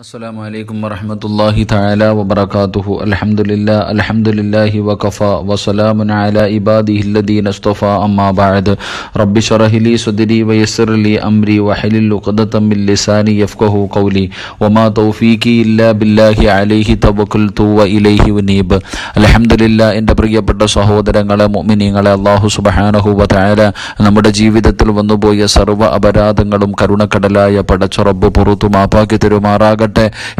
അസ്സാം വലൈക്കും വറഹമത്തല്ലാഹി തല വബർക്കാത്തുഹു അലഹമുല്ല അലഹമുല്ലാഹി വഖഫ വസലാമുൻ അല ഇബാദിഹില്ലദീൻ അസ്തഫ അമ്മാ ബഅദ്. റബ്ബി ശറഹിലി സദരി വയസ്സർലി അംരി വഹലിൽ ഉഖദത്തം മിൻ ലിസാനി യഫ്ഖഹു ഖൗലി. വമാ തൗഫീഖി ഇല്ലാ ബില്ലാഹി അലൈഹി തവക്കൽതു വ ഇലൈഹി ഉനീബ് അലഹമുല്ല എന്റെ പ്രിയപ്പെട്ട സഹോദരങ്ങളെ മുഅ്മിനീങ്ങളെ അല്ലാഹു സുബ്ഹാനഹു വ തആല നമ്മുടെ ജീവിതത്തിൽ വന്നുപോയ സർവ അപരാധങ്ങളും കരുണക്കടലായ പടച്ച റബ്ബ് പുറത്തു മാപ്പാക്കി തരുമാറാകട്ടെ.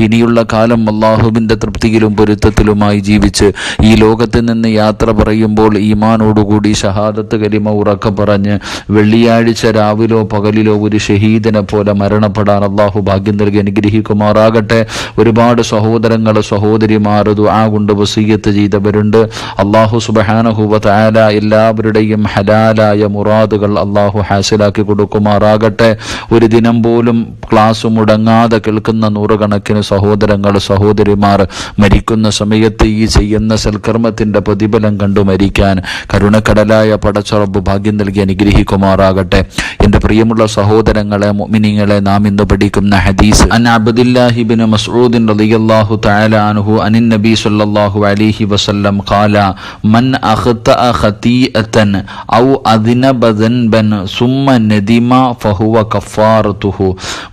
ഇനിയുള്ള കാലം അള്ളാഹുവിന്റെ തൃപ്തിയിലും പൊരുത്തത്തിലുമായി ജീവിച്ച് ഈ ലോകത്ത് നിന്ന് യാത്ര പറയുമ്പോൾ ഈമാനോടുകൂടി ഷഹാദത്ത് കരിമ ഉറക്ക പറഞ്ഞ് വെള്ളിയാഴ്ച രാവിലോ പകലിലോ ഒരു ഷഹീദിനെ പോലെ മരണപ്പെടാൻ അള്ളാഹു ഭാഗ്യം നൽകി അനുഗ്രഹിക്കുമാറാകട്ടെ. ഒരുപാട് സഹോദരങ്ങൾ സഹോദരിമാർ ദുആ കൊണ്ട് വസീയത്ത് ചെയ്തവരുണ്ട്. അള്ളാഹു സുബഹാനഹുവ തആല എല്ലാവരുടെയും ഹലാലായ മുറാദുകൾ അള്ളാഹു ഹാസിലാക്കി കൊടുക്കുമാറാകട്ടെ. ഒരു ദിനം പോലും ക്ലാസ് മുടങ്ങാതെ കേൾക്കുന്ന നൂറുകണക്കിന് സഹോദരങ്ങൾ സഹോദരിമാർ മരിക്കുന്ന സമയത്ത് ഈ ചെയ്യുന്ന സൽക്കർമ്മത്തിന്റെ പ്രതിഫലം കണ്ടു മരിക്കാൻ കരുണക്കടലായ പടച്ചുറപ്പ് ഭാഗ്യം നൽകി അനുഗ്രഹിക്കുമാറാകട്ടെ. എന്റെ പ്രിയമുള്ള സഹോദരങ്ങളെ മിനിങ്ങളെ നാം ഇന്ന് പഠിക്കുന്ന ഹദീസ് അൻ അബ്ദുല്ലാഹിബിൻ റളിയല്ലാഹു തആല അൻഹു അനിൻ നബി സല്ലല്ലാഹു അലൈഹി വസല്ലം ഖാല മൻ അഖ്തഅ ഖതീഅതൻ ഔ അദ്നബ ദൻബൻ സുമ്മ നദിമ ഫഹുവ കഫാറതുഹു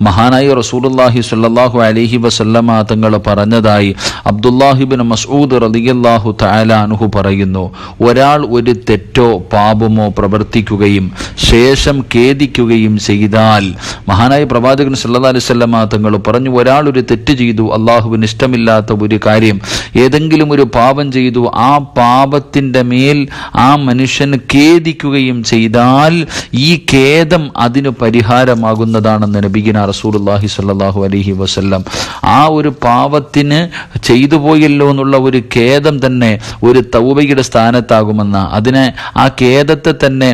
മഹാനായ റസൂലുള്ളാഹി സ്വല്ലല്ലാഹു അലൈഹി വസല്ലമ തങ്ങൾ പറഞ്ഞതായി അബ്ദുല്ലാഹിബിൻ മസൂദ് റളിയല്ലാഹു തആല അൻഹു പറയുന്നു. ഒരാൾ ഒരു തെറ്റോ പാപമോ പ്രവർത്തിക്കുകയും ശേഷം ഖേദിക്കുകയും ചെയ്താൽ മഹാനായ പ്രവാചകൻ സല്ലാ അലൈഹി വസല്ലമ തങ്ങൾ പറഞ്ഞു ഒരാൾ ഒരു തെറ്റ് ചെയ്തു അള്ളാഹുവിന് ഇഷ്ടമില്ലാത്ത ഒരു കാര്യം ഏതെങ്കിലും ഒരു പാപം ചെയ്തു ആ പാപത്തിന്റെ മേൽ ആ മനുഷ്യൻ ഖേദിക്കുകയും ചെയ്താൽ ഈ ഖേദം അതിന് പരിഹാരമാകുന്നതാണെന്ന് നബിഗിന റസൂലുള്ളാഹി സല്ലാഹു അലഹി വസല്ലം ആ ഒരു പാപത്തിന് ചെയ്തു പോയല്ലോ എന്നുള്ള ഒരു ഖേദം തന്നെ ഒരു തൗബയുടെ സ്ഥാനത്താകുമെന്ന്. അതിനെ ആ ഖേദത്തെ തന്നെ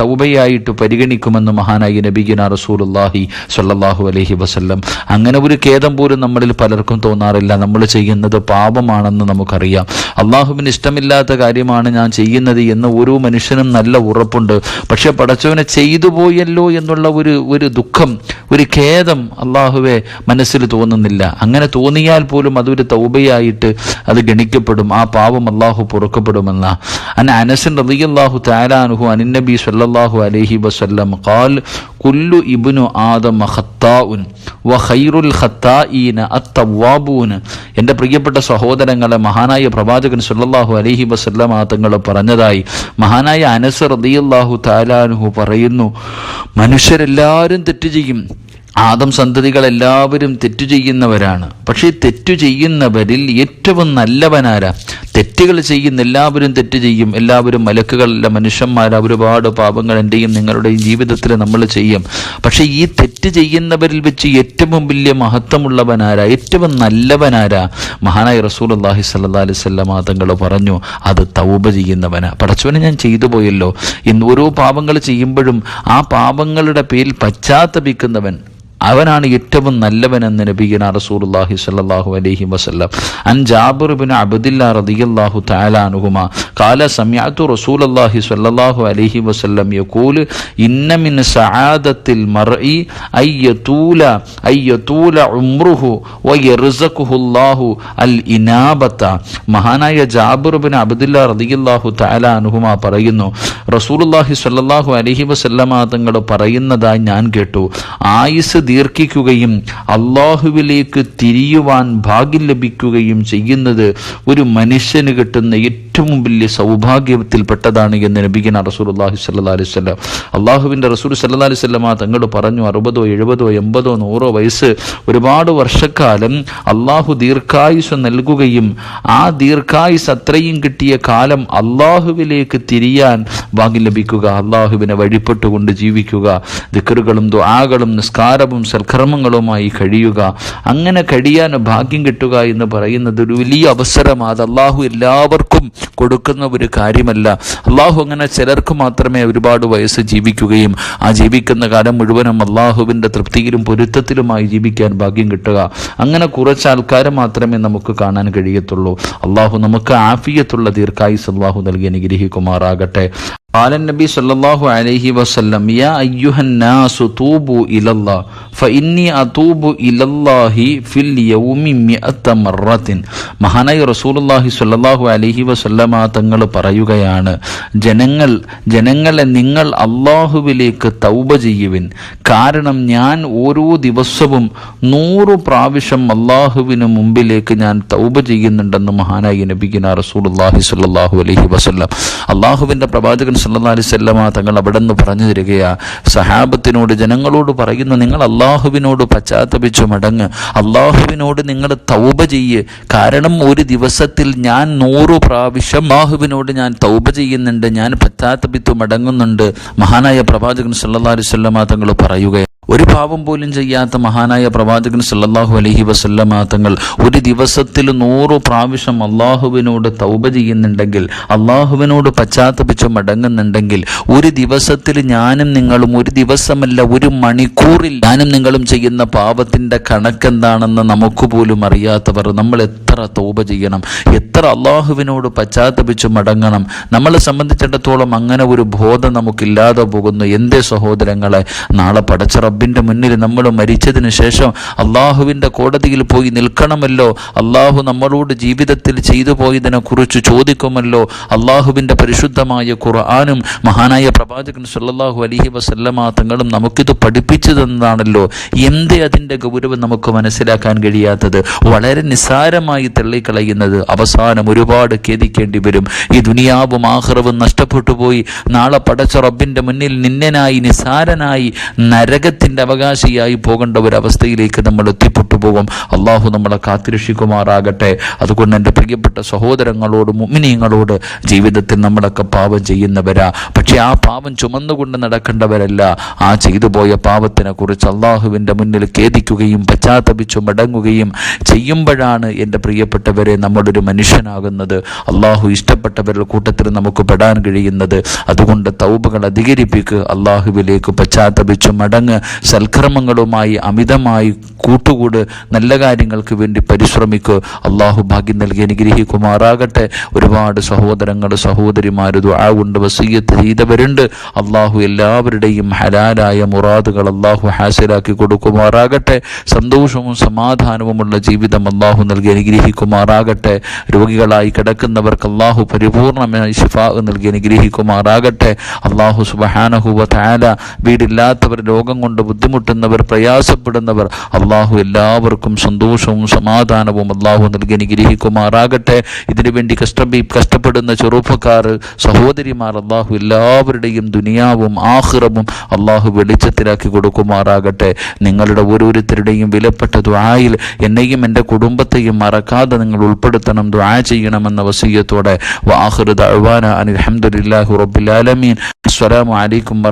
തൗബയായിട്ട് പരിഗണിക്കുമെന്ന് മഹാനായി നബിഗിന റസൂലുള്ളാഹി സല്ലാഹു അലഹി വസ്ല്ലം. അങ്ങനെ ഒരു ഖേദം പോലും നമ്മളിൽ പലർക്കും തോന്നാറില്ല. നമ്മൾ ചെയ്യുന്നത് പാപമാണെന്ന് നമുക്കറിയാം. അള്ളാഹുവിന് ഇഷ്ടമില്ലാത്ത കാര്യമാണ് ഞാൻ ചെയ്യുന്നത് എന്ന് ഓരോ മനുഷ്യനും നല്ല ഉറപ്പുണ്ട്. പക്ഷെ പടച്ചവനെ ചെയ്തു പോയല്ലോ എന്നുള്ള ഒരു ഒരു ദുഃഖം ഒരു ഖേദം അള്ളാഹുവെ മനസ്സിൽ തോന്നുന്നില്ല. അങ്ങനെ തോന്നിയാൽ പോലും അതൊരു തൗബയായിട്ട് അത് ഗണിക്കപ്പെടും. ആ പാവം അള്ളാഹു പുറക്കപ്പെടുമെന്ന. അൻ അനസൻ റളിയല്ലാഹു താലാനുഹു അനിന്നബി നബി സല്ലല്ലാഹു അലൈഹി വസല്ലം ഖാൽ കുല്ലു ഇബ്നു ആദമ ഖത്താഉൻ വ ഖൈറുൽ പ്രിയപ്പെട്ട സഹോദരങ്ങളെ മഹാനായ പ്രവാചകൻ സല്ലല്ലാഹു അലൈഹി വസല്ലം പറഞ്ഞതായി. മഹാനായ അനസ് റളിയല്ലാഹു താലാനുഹു പറയുന്നു മനുഷ്യരെല്ലാവരും തെറ്റ് ചെയ്യും. ആദം സന്തതികൾ എല്ലാവരും തെറ്റു ചെയ്യുന്നവരാണ്. പക്ഷേ തെറ്റു ചെയ്യുന്നവരിൽ ഏറ്റവും നല്ലവനാരാ? തെറ്റുകൾ ചെയ്യുന്ന എല്ലാവരും തെറ്റ് ചെയ്യും. എല്ലാവരും മലക്കുകളല്ല മനുഷ്യന്മാരാ. ഒരുപാട് പാപങ്ങൾ എന്റെയും നിങ്ങളുടെയും ജീവിതത്തിൽ നമ്മൾ ചെയ്യും. പക്ഷേ ഈ തെറ്റ് ചെയ്യുന്നവരിൽ വെച്ച് ഏറ്റവും വലിയ മഹത്വമുള്ളവനാരാ? ഏറ്റവും നല്ലവനാരാ? മഹാനായ റസൂൽ അള്ളാഹി സല്ലാ അലൈഹി മാതങ്ങൾ തങ്ങൾ പറഞ്ഞു അത് തൗബ ചെയ്യുന്നവനാ. പടച്ചവനെ ഞാൻ ചെയ്തു പോയല്ലോ. ഇന്ന് ഓരോ പാപങ്ങൾ ചെയ്യുമ്പോഴും ആ പാപങ്ങളുടെ പേരിൽ പശ്ചാത്തപിക്കുന്നവൻ അവനാണ് ഏറ്റവും നല്ലവനെന്ന് നബീന റസൂലുള്ളാഹി സ്വല്ലല്ലാഹു അലൈഹി വസല്ലം. അൻ ജാബിർ ബിൻ അബ്ദില്ല റളിയല്ലാഹു തആല അൻഹുമ ഖാല സമിഅതു റസൂലുള്ളാഹി സ്വല്ലല്ലാഹു അലൈഹി വസല്ലം യഖൂൽ ഇന്ന മിൻ സആദത്തിൽ മർഇ അയ്യതൂല അയ്യതൂല ഉംറുഹു വയർസഖുഹു അൽ ഇനാബത മഹാനായ ജാബിർ ബിൻ അബ്ദില്ല റളിയല്ലാഹു തആല അൻഹുമ പറയുന്നു റസൂലുള്ളാഹി സ്വല്ലല്ലാഹു അലൈഹി വസല്ലമ തങ്ങൾ പറയുന്നതായി ഞാൻ കേട്ടു. ആയുസ് ദീർഘിക്കുകയും അള്ളാഹുവിലേക്ക് തിരിയുവാൻ ഭാഗ്യം ലഭിക്കുകയും ചെയ്യുന്നത് ഒരു മനുഷ്യന് കിട്ടുന്ന ഏറ്റവും വലിയ സൗഭാഗ്യത്തിൽപ്പെട്ടതാണ് എന്ന് നബിഗന റസൂലുള്ളാഹി സ്വല്ലല്ലാഹി അലൈഹി വസല്ലം അള്ളാഹുവിന്റെ റസൂൽ സല്ലാ അലൈഹി വസല്ലമ തങ്ങൾ പറഞ്ഞു അറുപതോ എഴുപതോ എൺപതോ നൂറോ വയസ്സ് ഒരുപാട് വർഷക്കാലം അള്ളാഹു ദീർഘായുസ് നൽകുകയും ആ ദീർഘായുസ് അത്രയും കിട്ടിയ കാലം അള്ളാഹുവിലേക്ക് തിരിയാൻ ഭാഗ്യം ലഭിക്കുക അള്ളാഹുവിനെ വഴിപ്പെട്ടുകൊണ്ട് ജീവിക്കുക. ദിക്കറുകളും ദുആകളും നിസ്കാരവും സൽക്കർമ്മങ്ങളുമായി കഴിയുക. അങ്ങനെ കഴിയാൻ ഭാഗ്യം കിട്ടുക എന്ന് പറയുന്നത് ഒരു വലിയ അവസരമാണ്. അത് അള്ളാഹു എല്ലാവർക്കും കൊടുക്കുന്ന ഒരു കാര്യമല്ല. അള്ളാഹു അങ്ങനെ ചിലർക്ക് മാത്രമേ ഒരുപാട് വയസ്സ് ജീവിക്കുകയും ആ ജീവിക്കുന്ന കാലം മുഴുവനും അള്ളാഹുവിന്റെ തൃപ്തിയിലും പൊരുത്തത്തിലുമായി ജീവിക്കാൻ ഭാഗ്യം കിട്ടുക. അങ്ങനെ കുറച്ച് ആൾക്കാരെ മാത്രമേ നമുക്ക് കാണാൻ കഴിയത്തുള്ളൂ. അള്ളാഹു നമുക്ക് ആഫിയത്തുള്ള ദീർഘായുസ് അള്ളാഹു നൽകി അനുഗ്രഹിക്കുമാറാകട്ടെ. قال النبي صلى الله عليه وسلم يا أيها الناس توبوا إلى الله فإني أتوب إلى الله في اليوم مئة مرة മഹാനായ റസൂലുള്ളാഹി സ്വല്ലല്ലാഹു അലൈഹി വസല്ലമ തങ്ങൾ പറയുകയാണ് ജനങ്ങൾ ജനങ്ങളെ നിങ്ങൾ അള്ളാഹുവിലേക്ക് തൗബ ചെയ്യുവിൻ കാരണം ഞാൻ ഓരോ ദിവസവും നൂറു പ്രാവശ്യം അള്ളാഹുവിന് മുമ്പിലേക്ക് ഞാൻ തൗബ ചെയ്യുന്നുണ്ടെന്ന് മഹാനായ നബിഗിന റസൂലുള്ളാഹി സ്വല്ലല്ലാഹു അലൈഹി വസല്ലം അള്ളാഹുവിൻ്റെ പ്രവാചകൻ സല്ലല്ലാഹു അലൈഹി വസല്ലമ തങ്ങൾ അവിടെ നിന്ന് പറഞ്ഞു തരികയാ. സഹാബത്തിനോട് ജനങ്ങളോട് പറയുന്ന നിങ്ങൾ അള്ളാഹുവിനോട് പശ്ചാത്തപിച്ചു മടങ്ങ്. അള്ളാഹുവിനോട് നിങ്ങൾ തൗബ ചെയ്യ്. കാരണം ഒരു ദിവസത്തിൽ ഞാൻ നൂറു പ്രാവശ്യം അള്ളാഹുവിനോട് ഞാൻ തൗബ ചെയ്യുന്നുണ്ട്. ഞാൻ പശ്ചാത്തപിത്തു മടങ്ങുന്നുണ്ട്. മഹാനായ പ്രവാചകൻ സല്ലാ അലൈഹി വസല്ലമ തങ്ങൾ പറയുക ഒരു പാപം പോലും ചെയ്യാത്ത മഹാനായ പ്രവാചകൻ സല്ലാഹു അലഹി വസല്ലമ തങ്ങൾ ഒരു ദിവസത്തിൽ നൂറു പ്രാവശ്യം അള്ളാഹുവിനോട് തൗബ ചെയ്യുന്നുണ്ടെങ്കിൽ അള്ളാഹുവിനോട് പശ്ചാത്തപിച്ച് മടങ്ങുന്നുണ്ടെങ്കിൽ ഒരു ദിവസത്തിൽ ഞാനും നിങ്ങളും ഒരു ദിവസമല്ല ഒരു മണിക്കൂറിൽ ഞാനും നിങ്ങളും ചെയ്യുന്ന പാപത്തിന്റെ കണക്കെന്താണെന്ന് നമുക്ക് പോലും അറിയാത്തവർ നമ്മൾ എത്ര തൗബ ചെയ്യണം എത്ര അള്ളാഹുവിനോട് പശ്ചാത്തപിച്ച് മടങ്ങണം നമ്മളെ സംബന്ധിച്ചിടത്തോളം അങ്ങനെ ഒരു ബോധം നമുക്കില്ലാതെ പോകുന്നു. എന്തേ സഹോദരങ്ങളെ നാളെ പടച്ച റബ്ബിന്റെ മുന്നിൽ നമ്മൾ മരിച്ചതിന് ശേഷം അള്ളാഹുവിന്റെ കോടതിയിൽ പോയി നിൽക്കണമല്ലോ. അള്ളാഹു നമ്മളോട് ജീവിതത്തിൽ ചെയ്തു പോയതിനെക്കുറിച്ച് ചോദിക്കുമല്ലോ. അള്ളാഹുവിന്റെ പരിശുദ്ധമായ ഖുർആാനും മഹാനായ പ്രവാചകൻ സല്ലാഹു അലഹി വസല്ലമ തങ്ങളും നമുക്കിത് പഠിപ്പിച്ചു തന്നതാണല്ലോ എന്തേ അതിന്റെ ഗൗരവം നമുക്ക് മനസ്സിലാക്കാൻ കഴിയാത്തത്? വളരെ നിസ്സാരമായി തള്ളിക്കളയുന്നത് അവസാനം ഒരുപാട് ഖേദിക്കേണ്ടി വരും. ഈ ദുനിയാവും ആഹ്റവും നഷ്ടപ്പെട്ടു പോയി. നാളെ പടച്ച റബ്ബിന്റെ മുന്നിൽ നിന്നനായി നിസ്സാരനായി നരകത്തിന്റെ അവകാശിയായി പോകേണ്ട ഒരു അവസ്ഥയിലേക്ക് നമ്മൾ എത്തിപ്പെട്ടു പോകും. അള്ളാഹു നമ്മളെ കാത്തിരക്ഷിക്കുമാറാകട്ടെ. അതുകൊണ്ട് എന്റെ പ്രിയപ്പെട്ട സഹോദരങ്ങളോട് മുമിനിയങ്ങളോട് ജീവിതത്തിൽ നമ്മളൊക്കെ പാപം ചെയ്യുന്നവരാ. പക്ഷേ ആ പാപം ചുമന്നുകൊണ്ട് നടക്കേണ്ടവരല്ല. ആ ചെയ്തു പോയ പാപത്തിനെ കുറിച്ച് അള്ളാഹുവിന്റെ മുന്നിൽ ഖേദിക്കുകയും പശ്ചാത്തപിച്ചു മടങ്ങുകയും ചെയ്യുമ്പോഴാണ് എന്റെ പ്രിയപ്പെട്ടവരെ നമ്മളൊരു മനുഷ്യനാകുന്നത്. അള്ളാഹു ഇഷ്ടപ്പെട്ടവരുടെ കൂട്ടത്തിൽ നമുക്ക് പെടാൻ കഴിയുന്നത്. അതുകൊണ്ട് തൗബകൾ അധികരിപ്പിക്കുക അള്ളാഹുവിലേക്ക് പശ്ചാത്തപിച്ചു മടങ്ങ് സൽക്കർമ്മങ്ങളുമായി അമിതമായി കൂട്ടുകൂട് നല്ല കാര്യങ്ങൾക്ക് വേണ്ടി പരിശ്രമിക്കുക അള്ളാഹു ഭാഗ്യം നൽകി അനുഗ്രഹിക്കുമാറാകട്ടെ. ഒരുപാട് സഹോദരങ്ങൾ സഹോദരിമാർ ദുആ കൊണ്ട് വസീയത്ത് ചെയ്തവരുണ്ട്. അള്ളാഹു എല്ലാവരുടെയും ഹലാലായ മുറാദുകൾ അള്ളാഹു ഹാസിലാക്കി കൊടുക്കുമാറാകട്ടെ. സന്തോഷവും സമാധാനവുമുള്ള ജീവിതം അള്ളാഹു നൽകി അനുഗ്രഹിക്കുമാറാകട്ടെ. രോഗികളായി കിടക്കുന്നവർക്ക് അള്ളാഹു പരിപൂർണമായി ശിഫാ നൽകി അനുഗ്രഹിക്കുമാറാകട്ടെ. അള്ളാഹു സുബഹാനഹുവ താല വീടില്ലാത്തവർ രോഗം കൊണ്ട് ബുദ്ധിമുട്ടുന്നവർ പ്രയാസപ്പെടുന്നവർ അള്ളാഹു എല്ലാവർക്കും സന്തോഷവും സമാധാനവും അള്ളാഹു നൽകി അനുഗ്രഹിക്കുമാറാകട്ടെ. ഇതിനുവേണ്ടി കഷ്ട കഷ്ടപ്പെടുന്ന ചെറുപ്പക്കാർ സഹോദരിമാർ അള്ളാഹു എല്ലാവരുടെയും ദുനിയാവും ആഹ്റവും അള്ളാഹു വെളിച്ചത്തിലാക്കി കൊടുക്കുമാറാകട്ടെ. നിങ്ങളുടെ ഓരോരുത്തരുടെയും വിലപ്പെട്ട ദ്വായിൽ എന്നെയും എന്റെ കുടുംബത്തെയും മറക്കാതെ നിങ്ങൾ ഉൾപ്പെടുത്തണം ദ്വാ ചെയ്യണമെന്ന വസീയത്തോടെ. വാഹൃദ അഴ്വാന അനിൽ അഹമ്മദില്ലാഹു റബ്ബിൽ ആലമീൻ. അസ്സലാമു അലൈക്കും